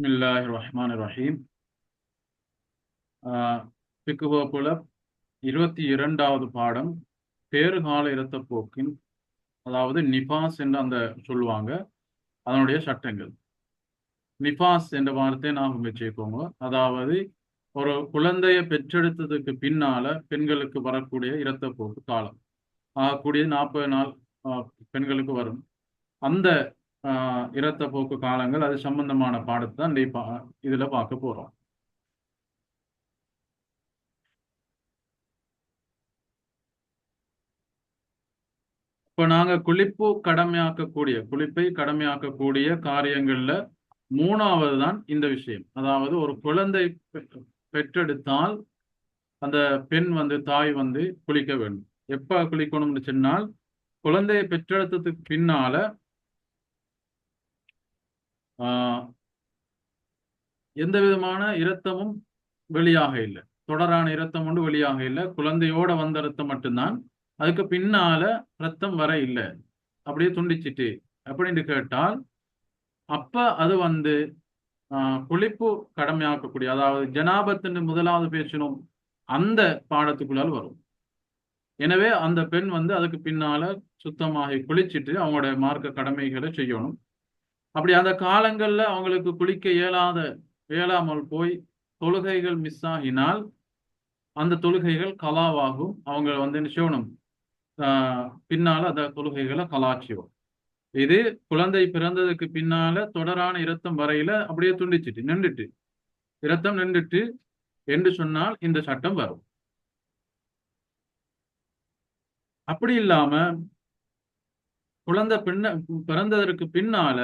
பிஸ்மில்லாஹி ரஹ்மான் ரஹீம் பிக்கு இருபத்தி இரண்டாவது பாடம் பேறுகால இரத்தப்போக்கின் அதாவது நிபாஸ் என்று அந்த சொல்லுவாங்க அதனுடைய சட்டங்கள். நிபாஸ் என்ற வார்த்தையை ஞாபகம் வச்சுக்கோங்க அதாவது ஒரு குழந்தையை பெற்றெடுத்ததுக்கு பின்னால பெண்களுக்கு வரக்கூடிய இரத்தப்போக்கு காலம். ஆகக்கூடிய நாற்பது நாள் ஆஹ், பெண்களுக்கு வரும். அந்த ஆஹ், இரத்தப்போக்கு காலங்கள் அது சம்பந்தமான பாடத்தை தான் இந்த பா- இதுல பார்க்க போறோம். இப்போ நாங்க குளிப்பு கடமையாக்கக்கூடிய குளிப்பை கடமையாக்கக்கூடிய காரியங்கள்ல மூணாவது தான் இந்த விஷயம். அதாவது ஒரு குழந்தை பெ- பெற்றெடுத்தால் அந்த பெண் வந்து தாய் வந்து குளிக்க வேண்டும். எப்ப குளிக்கணும்னு சொன்னால் குழந்தையை பெற்றெடுத்ததுக்கு பின்னால எந்த விதமான இரத்தமும் வெளியாக இல்லை. தொடரான இரத்தம் ஒன்று வெளியாக இல்லை. குழந்தையோட வந்த இரத்தம் மட்டும்தான். அதுக்கு பின்னால ரத்தம் வர இல்லை. அப்படியே துண்டிச்சிட்டு அப்படின்னு கேட்டால் அப்ப அது வந்து ஆஹ், குளிப்பு கடமையாக்கக்கூடிய அதாவது ஜனாபத்துன்னு முதலாவது பேசணும் அந்த பாடத்துக்குள்ளால் வரும். எனவே அந்த பெண் வந்து அதுக்கு பின்னால சுத்தமாகி குளிச்சிட்டு அவங்களோட மார்க்க கடமைகளை செய்யணும். அப்படி அந்த காலங்கள்ல அவங்களுக்கு குளிக்க இயலாத இயலாமல் போய் தொழுகைகள் மிஸ் ஆகினால் அந்த தொழுகைகள் கலாவாகும். அவங்க வந்து என்ன செய்யணும்? ஆஹ் பின்னால அந்த தொழுகைகளை கலாச்சியும் இது குழந்தை பிறந்ததுக்கு பின்னால தொடரான இரத்தம் வரையில அப்படியே துண்டிச்சிட்டு நின்றுட்டு. இரத்தம் நின்றுட்டு என்று சொன்னால் இந்த சட்டம் வரும். அப்படி இல்லாம குழந்தை பின்ன பிறந்ததற்கு பின்னால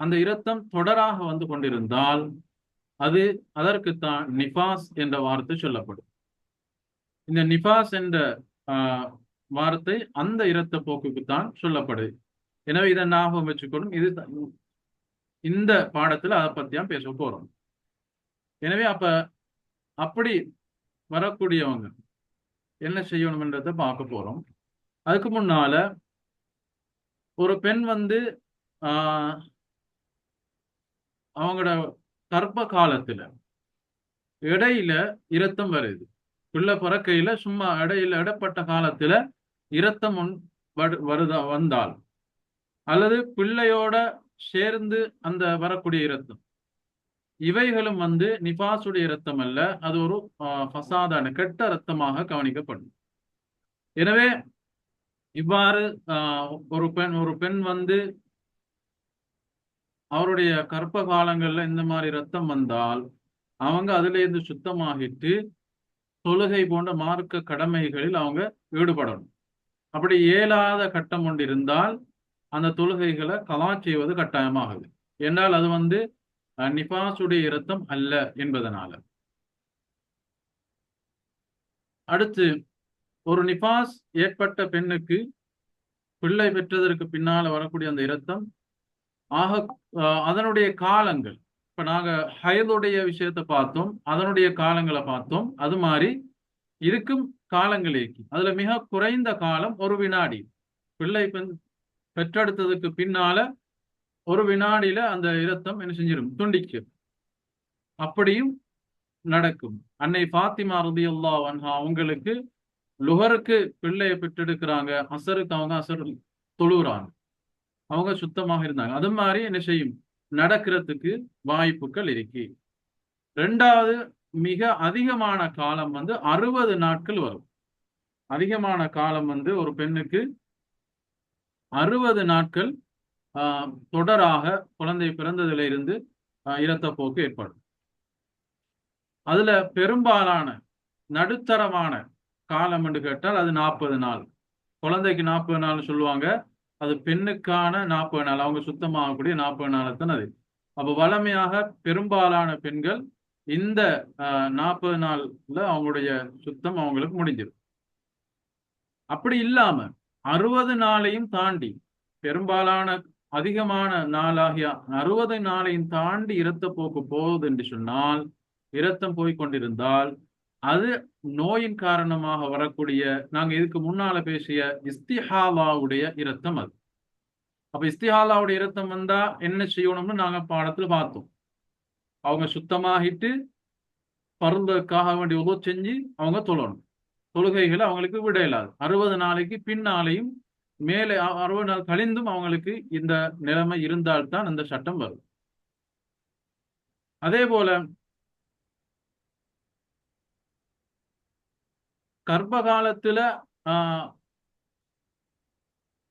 அந்த இரத்தம் தொடராக வந்து கொண்டிருந்தால் அது அதற்குத்தான் நிபாஸ் என்ற வார்த்தை சொல்லப்படும். இந்த நிபாஸ் என்ற ஆஹ், வார்த்தை அந்த இரத்த போக்குக்குத்தான் சொல்லப்படுது. எனவே இதை ஞாபகம் வச்சுக்கணும். இது த- இந்த பாடத்துல அதை பத்தியாம் பேச போறோம். எனவே அப்ப அப்படி வரக்கூடியவங்க என்ன செய்யணும்ன்றத பார்க்க போறோம். அதுக்கு முன்னால ஒரு பெண் வந்து ஆஹ், அவங்களோட கர்ப்ப காலத்துல இடையில இரத்தம் வருது. பிள்ளை பிறக்கையில சும்மா இடையில இடப்பட்ட காலத்துல இரத்தம் ஒன் வரு- வருதா வந்தால். அல்லது பிள்ளையோட சேர்ந்து அந்த வரக்கூடிய இரத்தம். இவைகளும் வந்து நிபாசுடைய இரத்தம் அல்ல அது ஒரு ஆஹ், ஃபசாதான கெட்ட இரத்தமாக கவனிக்கப்படும். எனவே இவ்வாறு ஆஹ், ஒரு பெண் ஒரு பெண் வந்து அவருடைய கர்ப்ப காலங்கள்ல இந்த மாதிரி ரத்தம் வந்தால் அவங்க அதுல இருந்து சுத்தமாகிட்டு தொழுகை போன்ற மார்க்க கடமைகளில் அவங்க ஈடுபடணும். அப்படி இயலாத கட்டம் ஒன்று இருந்தால் அந்த தொழுகைகளை கலா செய்வது கட்டாயமாகுது என்றால் அது வந்து அஹ், நிபாசுடைய இரத்தம் அல்ல என்பதனால. அடுத்து ஒரு நிபாஸ் ஏற்பட்ட பெண்ணுக்கு பிள்ளை பெற்றதற்கு பின்னால வரக்கூடிய அந்த இரத்தம் ஆக அதனுடைய காலங்கள். இப்ப நாங்க ஹயதுடைய விஷயத்தை பார்த்தோம் அதனுடைய காலங்களை பார்த்தோம். அது மாதிரி இருக்கும் காலங்களேக்கு அதுல மிக குறைந்த காலம் ஒரு வினாடி. பிள்ளை பெண் பெற்றெடுத்ததுக்கு பின்னால ஒரு வினாடியில அந்த இரத்தம் என்ன செஞ்சிடும் துண்டிக்கும். அப்படியும் நடக்கும். அன்னை பாத்திமா ரதி அல்லா வன்ஹா அவங்களுக்கு லுகருக்கு பிள்ளையை பெற்றெடுக்கிறாங்க. அசருக்கு அவங்க அசர் தொழுகிறாங்க. அவங்க சுத்தமாக இருந்தாங்க. அது மாதிரி என்ன செய்யும்? நடக்கிறதுக்கு வாய்ப்புகள் இருக்கு. ரெண்டாவது மிக அதிகமான காலம் வந்து அறுபது நாட்கள் வரும். அதிகமான காலம் வந்து ஒரு பெண்ணுக்கு அறுபது நாட்கள் ஆஹ், தொடராக குழந்தை பிறந்ததுல இருந்து இரத்தப்போக்கு ஏற்படும். அதுல பெரும்பாலான நடுத்தரமான காலம் என்று கேட்டால் அது நாற்பது நாள். குழந்தைக்கு நாற்பது நாள் சொல்லுவாங்க. அது பெண்ணுக்கான நாற்பது நாள் அவங்க சுத்தமாகக்கூடிய நாற்பது நாள் தான் அது. அப்போ வளமையாக பெரும்பாலான பெண்கள் இந்த நாற்பது நாள்ல அவங்களுடைய சுத்தம் அவங்களுக்கு முடிஞ்சிடும். அப்படி இல்லாம அறுபது நாளையும் தாண்டி பெரும்பாலான அதிகமான நாளாகிய அறுபது நாளையும் தாண்டி இரத்த போக்கு போகுது என்று சொன்னால் இரத்தம் போய் கொண்டிருந்தால் அது நோயின் காரணமாக வரக்கூடிய நாங்க இதுக்கு முன்னால பேசிய இஸ்திஹாலாவுடைய இரத்தம் அது. அப்ப இஸ்திஹாலாவுடைய இரத்தம் வந்தா என்ன செய்யணும்னு நாங்க பாடத்துல பார்த்தோம். அவங்க சுத்தமாகிட்டு பருந்ததுக்காக வேண்டிய உதவு செஞ்சு அவங்க தொழணும். தொழுகைகளை அவங்களுக்கு விட இல்லாது அறுபது நாளைக்கு பின்னாலையும் மேலே அறுபது நாள் கழிந்தும் அவங்களுக்கு இந்த நிலைமை இருந்தால்தான் அந்த சட்டம் வரும். அதே போல கர்ப்ப காலத்துல ஆஹ்,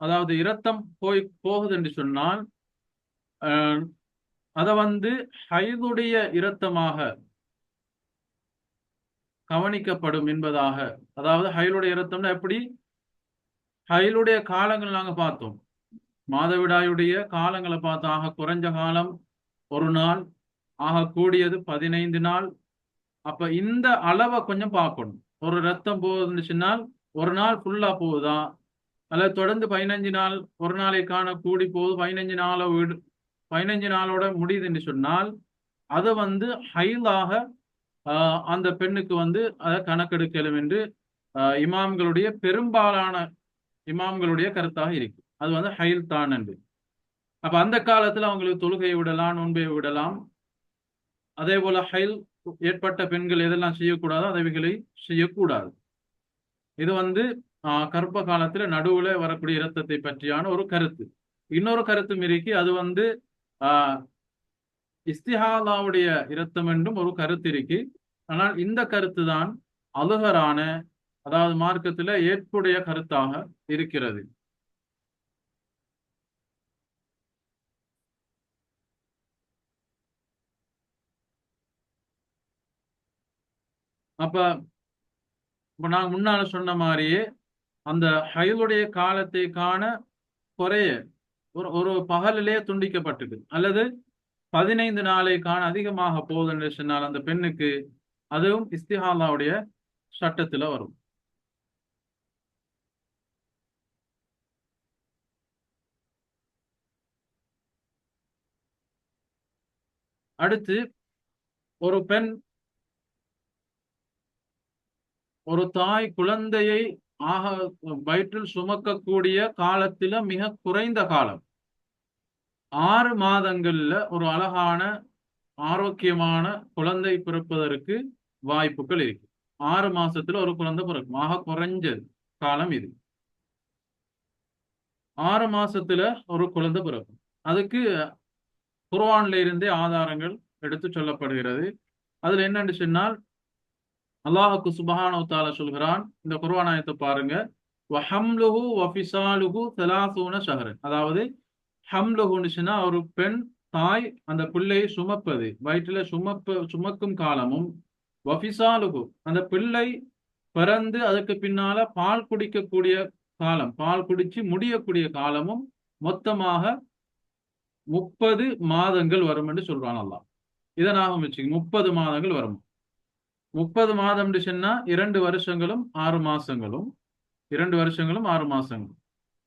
அதாவது இரத்தம் போய் போகுது என்று சொன்னால் ஆஹ், அதை வந்து ஹைதுடைய இரத்தமாக கவனிக்கப்படும் என்பதாக அதாவது ஹைலுடைய இரத்தம்னா எப்படி? ஹைலுடைய காலங்கள் நாங்க பார்த்தோம். மாதவிடாயுடைய காலங்களை பார்த்தோம் ஆக குறைஞ்ச காலம் ஒரு நாள் ஆக கூடியது பதினைந்து நாள். அப்ப இந்த அளவை கொஞ்சம் பார்க்கணும். ஒரு ரத்தம் போகுதுச்சுன்னால் ஒரு நாள் ஃபுல்லா போகுதா? அல்லது தொடர்ந்து பதினஞ்சு நாள் ஒரு நாளை காண கூடி போகுது பதினஞ்சு நாளை விடு பதினஞ்சு நாளோட முடியுதுன்னு சொன்னால் அது வந்து ஹைலாக அந்த பெண்ணுக்கு வந்து அதை கணக்கெடுக்கலும் என்று இமாம்களுடைய பெரும்பாலான இமாம்களுடைய கருத்தாக இருக்கு அது வந்து ஹைல் தான் என்று. அப்ப அந்த காலத்துல அவங்களுக்கு தொழுகையை விடலாம் நோன்பை விடலாம். அதே போல ஹைல் ஏற்பட்ட பெண்கள் எதெல்லாம் செய்யக்கூடாதோ அதைகளை செய்யக்கூடாது. இது வந்து ஆஹ், கர்ப்ப காலத்துல நடுவுல வரக்கூடிய இரத்தத்தை பற்றியான ஒரு கருத்து. இன்னொரு கருத்தும் இருக்கு. அது வந்து ஆஹ், இஸ்திஹாலாவுடைய இரத்தம் என்றும் ஒரு கருத்து இருக்கு. ஆனால் இந்த கருத்து தான் அலுகரான அதாவது மார்க்கத்துல ஏற்புடைய கருத்தாக இருக்கிறது. அப்ப இப்ப நான் முன்னால சொன்ன மாதிரியே அந்த ஹயலுடைய காலத்தை காண குறைய ஒரு ஒரு பகலிலே துண்டிக்கப்பட்டது. அல்லது பதினைந்து நாளை காண அதிகமாக போகுதுன்னு சொன்னால் அந்த பெண்ணுக்கு அதுவும் இஸ்திஹாலாவுடைய சட்டத்துல வரும். அடுத்து ஒரு பெண் ஒரு தாய் குழந்தையை ஆக வயிற்றில் சுமக்கக்கூடிய காலத்துல மிக குறைந்த காலம். ஆறு மாதங்கள்ல ஒரு அழகான ஆரோக்கியமான குழந்தை பிறப்பதற்கு வாய்ப்புகள் இருக்கு. ஆறு மாசத்துல ஒரு குழந்தை பிறக்கும். ஆக குறைஞ்சது காலம் இது. ஆறு மாசத்துல ஒரு குழந்தை பிறக்கும். அதுக்கு குர்வான்ல இருந்தே ஆதாரங்கள் எடுத்து சொல்லப்படுகிறது. அதுல என்னன்னு சொன்னால் அல்லாஹுக்கு சுபஹானவத்தால சொல்கிறான். இந்த குர்வானாயத்தை பாருங்க. வஹம்லுஹு வஃபிசாலுஹு தலாசூன ஷஹரன். அதாவது ஹம்லுஹுன்னு ஒரு பெண் தாய் அந்த பிள்ளையை சுமப்பது. வயிற்றுல சுமப்ப சுமக்கும் காலமும் வஃபிசாலுகு அந்த பிள்ளை பிறந்து அதுக்கு பின்னால பால் குடிக்கக்கூடிய காலம் பால் குடிச்சு முடியக்கூடிய காலமும் மொத்தமாக முப்பது மாதங்கள் வரும் என்று சொல்றான் அல்லாம் இதனாக வச்சுக்க முப்பது மாதங்கள் வரும்? முப்பது மாதம் சொன்னா இரண்டு வருஷங்களும் ஆறு மாசங்களும். இரண்டு வருஷங்களும் ஆறு மாசங்களும்.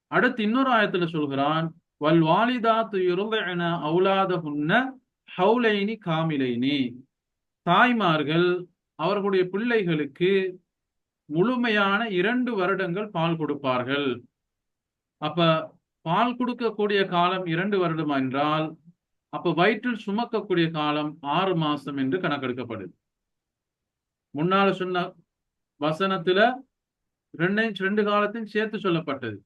அடுத்து இன்னொரு ஆயத்துல சொல்கிறான் வல் வாலிதாத்து அவுலாத அவுலாதஹுன்ன ஹவுலைனி காமிலைனி. தாய்மார்கள் அவர்களுடைய பிள்ளைகளுக்கு முழுமையான இரண்டு வருடங்கள் பால் கொடுப்பார்கள். அப்ப பால் கொடுக்கக்கூடிய காலம் இரண்டு வருடம் என்றால் அப்ப வயிற்றில் சுமக்கக்கூடிய காலம் ஆறு மாசம் என்று கணக்கெடுக்கப்படுது. முன்னால சொன்ன வசனத்துல ரெண்டையும் ரெண்டு காலத்தையும் சேர்த்து சொல்லப்பட்டது.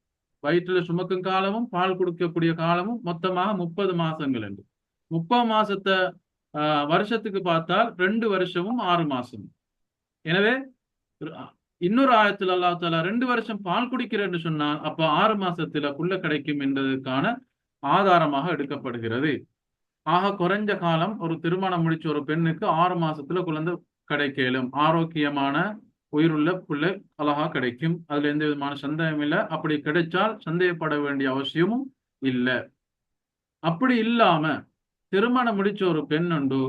வயிற்றுல சுமக்கும் காலமும் பால் கொடுக்கக்கூடிய காலமும் மொத்தமாக முப்பது மாசங்கள் என்று. முப்பது மாசத்தை வருஷத்துக்கு பார்த்தால் ரெண்டு வருஷமும் ஆறு மாசம். எனவே இன்னொரு ஆயத்தில் அல்லாஹ் தாலா ரெண்டு வருஷம் பால் குடிக்கிறேன்னு சொன்னால் அப்ப ஆறு மாசத்துல புள்ள கிடைக்கும் என்பதற்கான ஆதாரமாக எடுக்கப்படுகிறது. ஆக குறைஞ்ச காலம் ஒரு திருமணம் முடிச்ச ஒரு பெண்ணுக்கு ஆறு மாசத்துல குழந்தை கிடைக்கலும். ஆரோக்கியமான உயிருள்ள பிள்ளை அழகா கிடைக்கும். அதுல எந்த விதமான சந்தேகம் இல்லை. அப்படி கிடைச்சால் சந்தேகப்பட வேண்டிய அவசியமும் இல்லை. அப்படி இல்லாம திருமணம் முடிச்ச ஒரு பெண் உண்டு.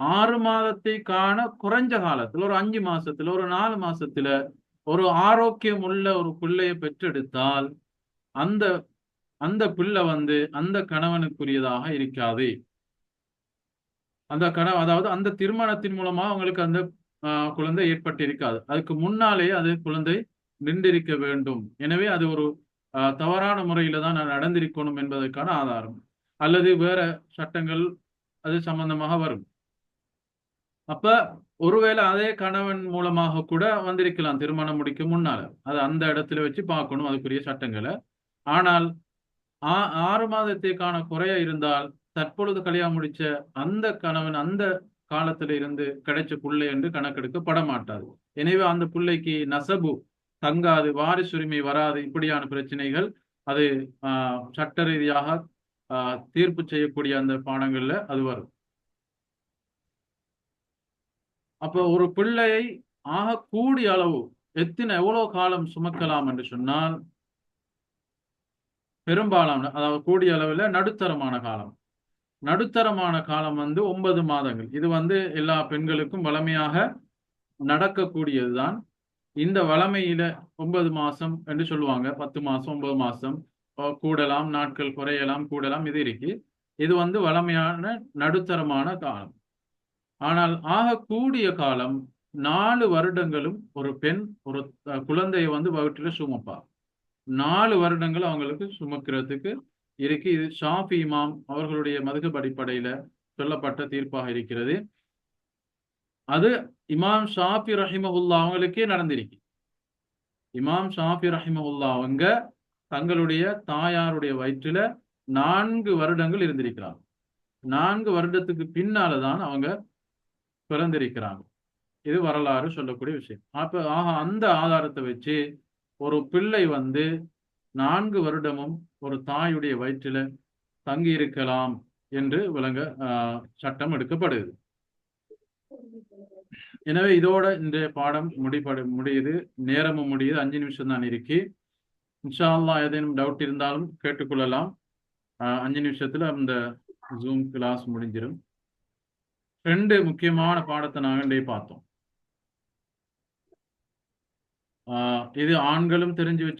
ஆறு மாதத்தை காண குறைஞ்ச காலத்துல ஒரு அஞ்சு மாசத்துல ஒரு நாலு மாசத்துல ஒரு ஆரோக்கியம் உள்ள ஒரு பிள்ளையை பெற்றெடுத்தால் அந்த அந்த பிள்ளை வந்து அந்த கணவனுக்குரியதாக இருக்காது. அந்த கணவன் அதாவது அந்த திருமணத்தின் மூலமா அவங்களுக்கு அந்த ஆஹ், குழந்தை ஏற்பட்டு இருக்காது அதுக்கு முன்னாலே அது குழந்தை நின்றிருக்க வேண்டும். எனவே அது ஒரு தவறான முறையில தான் நடந்திருக்கணும் என்பதற்கான ஆதாரம். அல்லது வேற சட்டங்கள் அது சம்பந்தமாக வரும். அப்ப ஒருவேளை அதே கணவன் மூலமாக கூட வந்திருக்கலாம் திருமணம் முடிக்கும் முன்னால. அது அந்த இடத்துல வச்சு பார்க்கணும் அதுக்குரிய சட்டங்களை. ஆனால் ஆ- ஆறு மாதத்திற்கான குறைய இருந்தால் தற்பொழுது கல்யாணம் முடிச்ச அந்த கணவன் அந்த காலத்துல இருந்து கிடைச்ச புள்ளை என்று கணக்கெடுக்கப்பட மாட்டாது எனவே அந்த பிள்ளைக்கு நசபு தங்காது வாரிசுரிமை வராது இப்படியான பிரச்சனைகள் அது ஆஹ், சட்ட ரீதியாக ஆஹ், தீர்ப்பு செய்யக்கூடிய அந்த பாடங்கள்ல அது வரும். அப்போ ஒரு பிள்ளையை ஆக கூடிய அளவு எத்தனை எவ்வளவு காலம் சுமக்கலாம் என்று சொன்னால் பெரும்பாலான அதாவது கூடிய அளவில் நடுத்தரமான காலம். நடுத்தரமான காலம் வந்து ஒன்பது மாதங்கள். இது வந்து எல்லா பெண்களுக்கும் வளமையாக நடக்கக்கூடியதுதான். இந்த வளமையில ஒன்பது மாசம் என்று சொல்லுவாங்க. பத்து மாசம் ஒன்பது மாசம் கூடலாம் நாட்கள் குறையலாம் கூடலாம் இது இருக்கு. இது வந்து வளமையான நடுத்தரமான காலம். ஆனால் ஆகக்கூடிய காலம் நாலு வருடங்களும் ஒரு பெண் ஒரு குழந்தையை வந்து வயிற்றில் சுமப்பா. நாலு வருடங்கள் அவங்களுக்கு சுமக்கிறதுக்கு இருக்கு இது ஷாஃபி இமாம் அவர்களுடைய மதுகப் அடிப்படையில சொல்லப்பட்ட தீர்ப்பாக இருக்கிறது. அது இமாம் ஷாஃபி ரஹிமஹுல்லா அவங்களுக்கே நடந்திருக்கு. இமாம் ஷாஃபி ரஹிமஹுல்லா அவங்க தங்களுடைய தாயாருடைய வயிற்றுல நான்கு வருடங்கள் இருந்திருக்கிறாங்க. நான்கு வருடத்துக்கு பின்னால தான் அவங்க பிறந்திருக்கிறாங்க. இது வரலாறு சொல்லக்கூடிய விஷயம். அப்ப ஆக அந்த ஆதாரத்தை வச்சு ஒரு பிள்ளை வந்து நான்கு வருடமும் ஒரு தாயுடைய வயிற்றில தங்கி இருக்கலாம் என்று விளங்க ஆஹ், சட்டம் எடுக்கப்படுது எனவே இதோட இன்றைய பாடம் முடிப்படு முடியுது. நேரமும் முடியுது. அஞ்சு நிமிஷம் தான் இருக்கு. இன்ஷா அல்லாஹ் ஏதேனும் டவுட் இருந்தாலும் கேட்டுக்கொள்ளலாம். அஞ்சு நிமிஷத்துல அந்த ஜூம் கிளாஸ் முடிஞ்சிடும் ரெண்டு முக்கியமான பாடத்தை நாங்கள் இன்றைய பார்த்தோம். ஆஹ், இது ஆண்களும் தெரிஞ்சு வச்சு